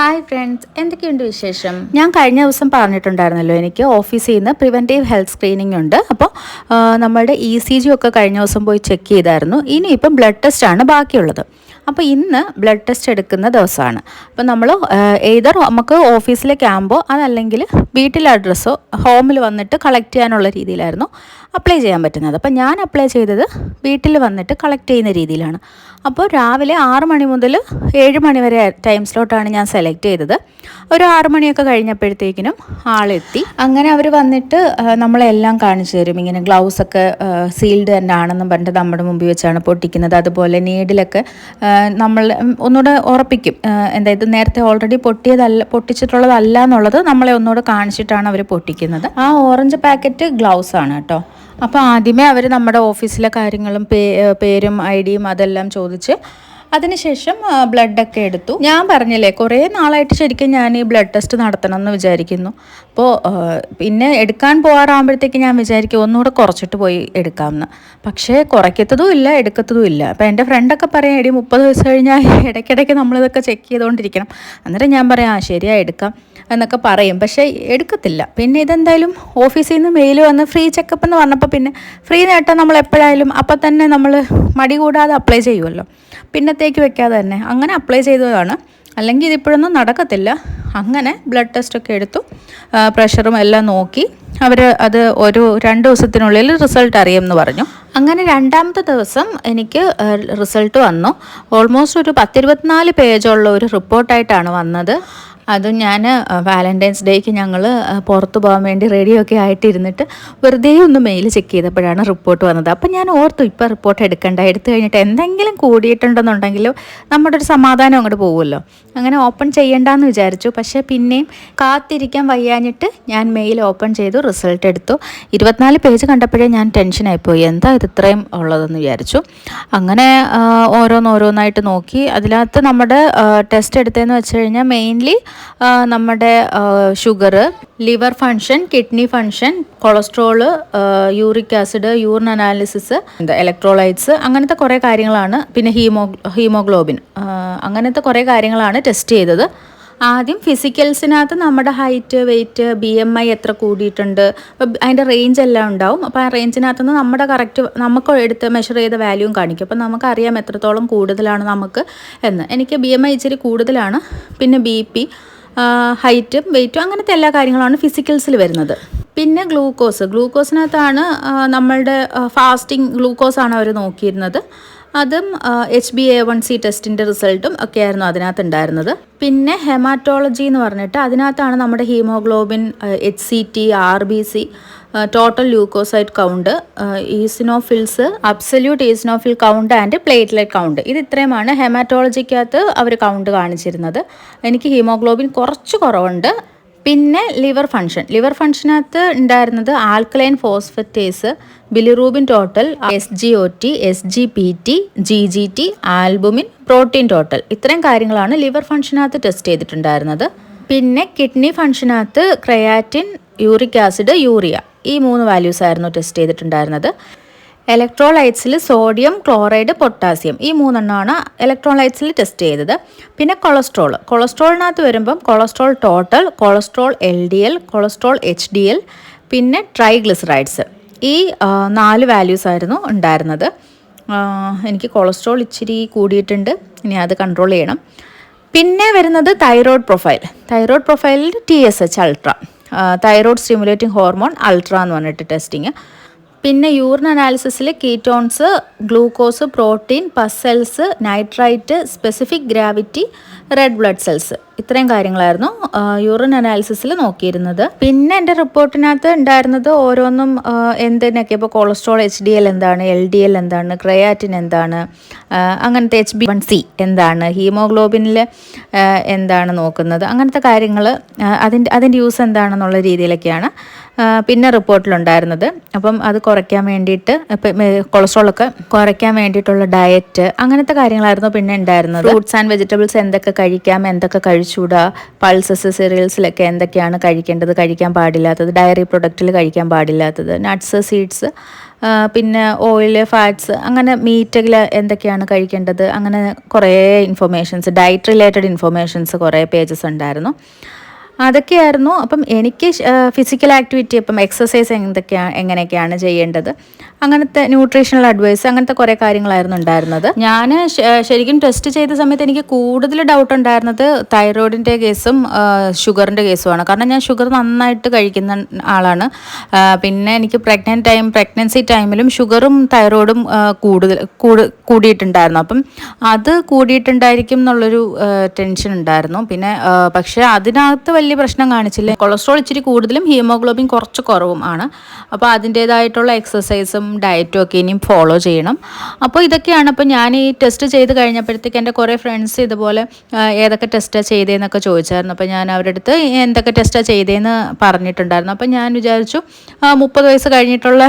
Hi friends എന്തൊക്കെയുണ്ട് വിശേഷം? ഞാൻ കഴിഞ്ഞ ദിവസം പറഞ്ഞിട്ടുണ്ടായിരുന്നല്ലോ എനിക്ക് ഓഫീസിൽ നിന്ന് പ്രിവെന്റീവ് ഹെൽത്ത് സ്ക്രീനിങ് ഉണ്ട്. അപ്പോൾ നമ്മുടെ ഇ സി ജി ഒക്കെ കഴിഞ്ഞ ദിവസം പോയി ചെക്ക് ചെയ്തായിരുന്നു. ഇനിയിപ്പം ബ്ലഡ് ടെസ്റ്റ് ആണ് ബാക്കിയുള്ളത്. അപ്പോൾ ഇന്ന് ബ്ലഡ് ടെസ്റ്റ് എടുക്കുന്ന ദിവസമാണ്. അപ്പോൾ നമ്മൾ ഏതർ നമുക്ക് ഓഫീസിലെ ക്യാമ്പോ അതല്ലെങ്കിൽ വീട്ടിലെ അഡ്രസ്സോ ഹോമിൽ വന്നിട്ട് കളക്ട് ചെയ്യാനുള്ള രീതിയിലായിരുന്നു അപ്ലൈ ചെയ്യാൻ പറ്റുന്നത്. അപ്പോൾ ഞാൻ അപ്ലൈ ചെയ്തത് വീട്ടിൽ വന്നിട്ട് കളക്ട് ചെയ്യുന്ന രീതിയിലാണ്. അപ്പോൾ രാവിലെ ആറ് മണി മുതൽ ഏഴ് മണി വരെ ടൈം സ്ലോട്ടാണ് ഞാൻ സെലക്ട് ചെയ്തത്. ഒരു ആറ് മണിയൊക്കെ കഴിഞ്ഞപ്പോഴത്തേക്കിനും ആളെത്തി. അങ്ങനെ അവർ വന്നിട്ട് നമ്മളെല്ലാം കാണിച്ചു തരും. ഇങ്ങനെ ഗ്ലൗസൊക്കെ സീൽഡ് തന്നെ ആണെന്നും പറഞ്ഞിട്ട് നമ്മുടെ മുമ്പിൽ വെച്ചാണ് പൊട്ടിക്കുന്നത്. അതുപോലെ നീഡിലൊക്കെ നമ്മൾ ഒന്നുകൂടെ ഉറപ്പിക്കും. ഇത് നേരത്തെ ഓൾറെഡി പൊട്ടിയതല്ല പൊട്ടിച്ചിട്ടുള്ളതല്ല എന്നുള്ളത് നമ്മളെ ഒന്നുകൂടെ കാണിച്ചിട്ടാണ് അവർ പൊട്ടിക്കുന്നത്. ആ ഓറഞ്ച് പാക്കറ്റ് ഗ്ലൗസ് ആണ് കേട്ടോ. അപ്പോൾ ആദ്യമേ അവർ നമ്മുടെ ഓഫീസിലെ കാര്യങ്ങളും പേരും ഐ ഡിയും അതെല്ലാം ചോദിച്ച് അതിനുശേഷം ബ്ലഡൊക്കെ എടുത്തു. ഞാൻ പറഞ്ഞില്ലേ കുറേ നാളായിട്ട് ശരിക്കും ഞാൻ ഈ ബ്ലഡ് ടെസ്റ്റ് നടത്തണം എന്ന് വിചാരിക്കുന്നു അപ്പോൾ പിന്നെ എടുക്കാൻ പോകാറാകുമ്പോഴത്തേക്ക് ഞാൻ വിചാരിക്കും ഒന്നുകൂടെ കുറച്ചിട്ട് പോയി എടുക്കാമെന്ന്. പക്ഷേ കുറയ്ക്കത്തതും ഇല്ല എടുക്കത്തതും ഇല്ല. അപ്പോൾ എന്റെ ഫ്രണ്ടൊക്കെ പറയാം എടി മുപ്പത് വയസ്സ് കഴിഞ്ഞാൽ ഇടയ്ക്കിടയ്ക്ക് നമ്മളിതൊക്കെ ചെക്ക് ചെയ്തുകൊണ്ടിരിക്കണം. അന്നേരം ഞാൻ പറയാം ആ ശരിയാ എടുക്കാം. എന്നൊക്കെ പറയും. പക്ഷേ എടുക്കത്തില്ല. പിന്നെ ഇതെന്തായാലും ഓഫീസിൽ നിന്ന് മെയിൽ വന്ന് ഫ്രീ ചെക്കപ്പ് എന്ന് പറഞ്ഞപ്പോൾ പിന്നെ ഫ്രീ നേട്ടം നമ്മൾ എപ്പോഴായാലും അപ്പം തന്നെ നമ്മൾ മടി കൂടാതെ അപ്ലൈ ചെയ്യുമല്ലോ പിന്നത്തേക്ക് വെക്കാതെ തന്നെ. അങ്ങനെ അപ്ലൈ ചെയ്തതാണ്. അല്ലെങ്കിൽ ഇതിപ്പോഴൊന്നും നടക്കത്തില്ല. അങ്ങനെ ബ്ലഡ് ടെസ്റ്റൊക്കെ എടുത്തു. പ്രഷറും എല്ലാം നോക്കി. അവർ അത് ഒരു രണ്ട് ദിവസത്തിനുള്ളിൽ റിസൾട്ട് അറിയുമെന്ന് പറഞ്ഞു. അങ്ങനെ രണ്ടാമത്തെ ദിവസം എനിക്ക് റിസൾട്ട് വന്നു. ഓൾമോസ്റ്റ് ഒരു പത്തിരുപത്തിനാല് പേജുള്ള ഒരു റിപ്പോർട്ടായിട്ടാണ് വന്നത്. അത് ഞാൻ വാലന്റൈൻസ് ഡേക്ക് ഞങ്ങൾ പുറത്ത് പോകാൻ വേണ്ടി റെഡിയൊക്കെ ആയിട്ടിരുന്നിട്ട് വെറുതെ ഒന്ന് മെയിൽ ചെക്ക് ചെയ്തപ്പോഴാണ് റിപ്പോർട്ട് വന്നത്. അപ്പം ഞാൻ ഓർത്തു ഇപ്പോൾ റിപ്പോർട്ട് എടുക്കണ്ട. എടുത്തു കഴിഞ്ഞിട്ട് എന്തെങ്കിലും കൂടിയിട്ടുണ്ടെന്നുണ്ടെങ്കിൽ നമ്മുടെ ഒരു സമാധാനം അങ്ങോട്ട് പോകുമല്ലോ. അങ്ങനെ ഓപ്പൺ ചെയ്യണ്ടെന്ന് വിചാരിച്ചു. പക്ഷേ പിന്നെയും കാത്തിരിക്കാൻ വയ്യാഞ്ഞിട്ട് ഞാൻ മെയിൽ ഓപ്പൺ ചെയ്തു റിസൾട്ട് എടുത്തു. ഇരുപത്തിനാല് പേജ് കണ്ടപ്പോഴേ ഞാൻ ടെൻഷനായിപ്പോയി എന്താ ഇത് ഇത്രയും ഉള്ളതെന്ന് വിചാരിച്ചു. അങ്ങനെ ഓരോന്നോരോന്നായിട്ട് നോക്കി. അതിനകത്ത് നമ്മുടെ ടെസ്റ്റ് എടുത്തതെന്ന് വെച്ച് കഴിഞ്ഞാൽ മെയിൻലി നമ്മുടെ sugar liver function kidney function cholesterol uric acid urine analysis എന്താ ഇലക്ട്രോലൈറ്റ്സ് അങ്ങനത്തെ കുറേ കാര്യങ്ങളാണ്. പിന്നെ ഹീമോ ഹീമോഗ്ലോബിൻ. അങ്ങനത്തെ കുറേ കാര്യങ്ങളാണ് ടെസ്റ്റ് ചെയ്തത്. ആദ്യം ഫിസിക്കൽസിനകത്ത് നമ്മുടെ height weight B M I എത്ര കൂടിയിട്ടുണ്ട്. അപ്പം അതിന്റെ റേഞ്ച് എല്ലാം ഉണ്ടാവും. അപ്പോൾ ആ റേഞ്ചിനകത്ത് നിന്ന് നമ്മുടെ കറക്റ്റ് നമുക്ക് എടുത്ത് മെഷർ ചെയ്ത വാല്യൂവും കാണിക്കും. അപ്പം നമുക്കറിയാം എത്രത്തോളം കൂടുതലാണ് നമുക്ക് എന്ന്. എനിക്ക് ബി എം ഐ ഇച്ചിരി കൂടുതലാണ്. പിന്നെ ബി പി ഹൈറ്റും വെയിറ്റും അങ്ങനത്തെ എല്ലാ കാര്യങ്ങളാണ് ഫിസിക്കൽസിൽ വരുന്നത്. പിന്നെ ഗ്ലൂക്കോസ് ഗ്ലൂക്കോസിനകത്താണ് നമ്മളുടെ ഫാസ്റ്റിംഗ് ഗ്ലൂക്കോസാണ് അവർ നോക്കിയിരുന്നത്. അതും H B A one C ടെസ്റ്റിന്റെ റിസൾട്ടും ഒക്കെ ആയിരുന്നു അതിനകത്ത് ഉണ്ടായിരുന്നത് പിന്നെ ഹെമാറ്റോളജി എന്ന് പറഞ്ഞിട്ട് അതിനകത്താണ് നമ്മുടെ haemoglobin H C T R B C total leucocyte count eosinophils absolute eosinophil count and platelet count ഇത് ഇത്രയുമാണ് ഹെമാറ്റോളജിക്കകത്ത് അവർ കൗണ്ട് കാണിച്ചിരുന്നത്. എനിക്ക് ഹീമോഗ്ലോബിൻ കുറച്ച് കുറവുണ്ട്. പിന്നെ ലിവർ ഫംഗ്ഷൻ ലിവർ ഫംഗ്ഷനകത്ത് ഉണ്ടായിരുന്നത് alkaline phosphatase bilirubin total S G O T S G P T G G T albumin protein total. ഇത്രയും കാര്യങ്ങളാണ് ലിവർ ഫംഗ്ഷനകത്ത് ടെസ്റ്റ് ചെയ്തിട്ടുണ്ടായിരുന്നത്. പിന്നെ കിഡ്നി ഫംഗ്ഷനകത്ത് ക്രയാറ്റിൻ യൂറിക് ആസിഡ് യൂറിയ. ഈ മൂന്ന് വാല്യൂസ് ആയിരുന്നു ടെസ്റ്റ് ചെയ്തിട്ടുണ്ടായിരുന്നത്. ഇലക്ട്രോലൈറ്റ്സിൽ സോഡിയം ക്ലോറൈഡ് പൊട്ടാസ്യം ഈ മൂന്നെണ്ണമാണ് ഇലക്ട്രോലൈറ്റ്സിൽ ടെസ്റ്റ് ചെയ്തത്. പിന്നെ കൊളസ്ട്രോൾ കൊളസ്ട്രോളിനകത്ത് വരുമ്പം cholesterol total cholesterol L D L cholesterol H D L പിന്നെ ട്രൈഗ്ലിസറൈഡ്സ് ഈ നാല് വാല്യൂസ് ആയിരുന്നു ഉണ്ടായിരുന്നത്. എനിക്ക് കൊളസ്ട്രോൾ ഇച്ചിരി കൂടിയിട്ടുണ്ട്. ഇനി അത് കൺട്രോൾ ചെയ്യണം. പിന്നെ വരുന്നത് തൈറോയ്ഡ് പ്രൊഫൈൽ തൈറോയ്ഡ് പ്രൊഫൈലിൽ T S H ultra thyroid stimulating hormone ultra എന്ന് പറഞ്ഞിട്ട് ടെസ്റ്റിങ് പിന്നെ urine അനാലിസിസിൽ ketones glucose protein pus cells nitrite specific gravity red blood cells ഇത്രയും കാര്യങ്ങളായിരുന്നു യൂറിൻ അനാലിസിസിൽ നോക്കിയിരുന്നത്. പിന്നെ എന്റെ റിപ്പോർട്ടിനകത്ത് ഉണ്ടായിരുന്നത് ഓരോന്നും എന്തിനൊക്കെ ഇപ്പോൾ കൊളസ്ട്രോൾ എച്ച് ഡി എൽ എന്താണ്? എൽ ഡി എൽ എന്താണ്? ക്രയാറ്റിൻ എന്താണ്? അങ്ങനത്തെ എച്ച് ബി വൺ സി എന്താണ്? ഹീമോഗ്ലോബിനിൽ എന്താണ് നോക്കുന്നത്? അങ്ങനത്തെ കാര്യങ്ങൾ അതിന്റെ അതിന്റെ യൂസ് എന്താണെന്നുള്ള രീതിയിലൊക്കെയാണ് പിന്നെ റിപ്പോർട്ടിലുണ്ടായിരുന്നത്. അപ്പം അത് കുറയ്ക്കാൻ വേണ്ടിയിട്ട് കൊളസ്ട്രോളൊക്കെ കുറയ്ക്കാൻ വേണ്ടിയിട്ടുള്ള ഡയറ്റ് അങ്ങനത്തെ കാര്യങ്ങളായിരുന്നു പിന്നെ ഉണ്ടായിരുന്നത്. ഫ്രൂട്ട്സ് ആൻഡ് വെജിറ്റബിൾസ് എന്തൊക്കെ കഴിക്കാം എന്തൊക്കെ കഴിച്ചുകൂടാ പൾസസ് സിറിയൽസിലൊക്കെ എന്തൊക്കെയാണ് കഴിക്കേണ്ടത് കഴിക്കാൻ പാടില്ലാത്തത് ഡയറി പ്രൊഡക്റ്റിൽ കഴിക്കാൻ പാടില്ലാത്തത് നട്ട്സ് സീഡ്സ് പിന്നെ ഓയിൽ ഫാറ്റ്സ് അങ്ങനെ മീറ്റിൽ എന്തൊക്കെയാണ് കഴിക്കേണ്ടത് അങ്ങനെ കുറേ ഇൻഫർമേഷൻസ് ഡയറ്റ് റിലേറ്റഡ് ഇൻഫർമേഷൻസ് കുറേ പേജസ് ഉണ്ടായിരുന്നു. അതൊക്കെയായിരുന്നു. അപ്പം എനിക്ക് ഫിസിക്കൽ ആക്ടിവിറ്റി അപ്പം എക്സസൈസ് എന്തൊക്കെയാണ് എങ്ങനെയൊക്കെയാണ് ചെയ്യേണ്ടത്? അങ്ങനത്തെ ന്യൂട്രീഷണൽ അഡ്വൈസ് അങ്ങനത്തെ കുറേ കാര്യങ്ങളായിരുന്നു ഉണ്ടായിരുന്നത്. ഞാൻ ശരിക്കും ടെസ്റ്റ് ചെയ്ത സമയത്ത് എനിക്ക് കൂടുതൽ ഡൗട്ട് ഉണ്ടായിരുന്നത് തൈറോയിഡിന്റെ കേസും ഷുഗറിന്റെ കേസുമാണ്. കാരണം ഞാൻ ഷുഗർ നന്നായിട്ട് കഴിക്കുന്ന ആളാണ്. പിന്നെ എനിക്ക് പ്രഗ്നന്റ് ടൈം പ്രഗ്നൻസി ടൈമിലും ഷുഗറും തൈറോയിഡും കൂടുതൽ കൂടു കൂടിയിട്ടുണ്ടായിരുന്നു. അപ്പം അത് കൂടിയിട്ടുണ്ടായിരിക്കും എന്നുള്ളൊരു ടെൻഷൻ ഉണ്ടായിരുന്നു. പിന്നെ പക്ഷേ അതിനകത്ത് വലിയ പ്രശ്നം കാണിച്ചില്ല? കൊളസ്ട്രോൾ ഇച്ചിരി കൂടുതലും ഹീമോഗ്ലോബിൻ കുറച്ച് കുറവും ആണ്. അപ്പോൾ അതിന്റേതായിട്ടുള്ള എക്സസൈസും ഡയറ്റും ഒക്കെ ഇനിയും ഫോളോ ചെയ്യണം. അപ്പോൾ ഇതൊക്കെയാണ് അപ്പോൾ ഞാൻ ഈ ടെസ്റ്റ് ചെയ്ത് കഴിഞ്ഞപ്പോഴത്തേക്ക് എന്റെ കുറേ ഫ്രണ്ട്സ് ഇതുപോലെ ഏതൊക്കെ ടെസ്റ്റാണ് ചെയ്തതെന്നൊക്കെ ചോദിച്ചായിരുന്നു. അപ്പോൾ ഞാൻ അവരുടെ അടുത്ത് എന്തൊക്കെ ടെസ്റ്റാണ് ചെയ്തതെന്ന് പറഞ്ഞിട്ടുണ്ടായിരുന്നു. അപ്പോൾ ഞാൻ വിചാരിച്ചു മുപ്പത് വയസ്സ് കഴിഞ്ഞിട്ടുള്ള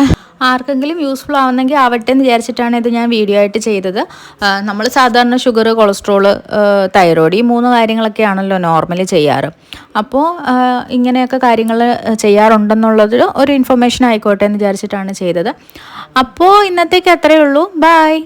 ആർക്കെങ്കിലും യൂസ്ഫുൾ ആവുന്നെങ്കിൽ ആവട്ടെ എന്ന് വിചാരിച്ചിട്ടാണ് ഇത് ഞാൻ വീഡിയോ ആയിട്ട് ചെയ്തത്. നമ്മൾ സാധാരണ ഷുഗർ കൊളസ്ട്രോൾ തൈറോയ്ഡ് ഈ മൂന്ന് കാര്യങ്ങളൊക്കെയാണല്ലോ നോർമലി ചെയ്യാറ്. അപ്പോൾ ഇങ്ങനെയൊക്കെ കാര്യങ്ങൾ ചെയ്യാറുണ്ടെന്നുള്ളത് ഒരു ഇൻഫർമേഷൻ ആയിക്കോട്ടെ എന്ന് വിചാരിച്ചിട്ടാണ് ചെയ്തത്. അപ്പോൾ ഇന്നത്തേക്ക് അത്രയേ ഉള്ളൂ. ബായ്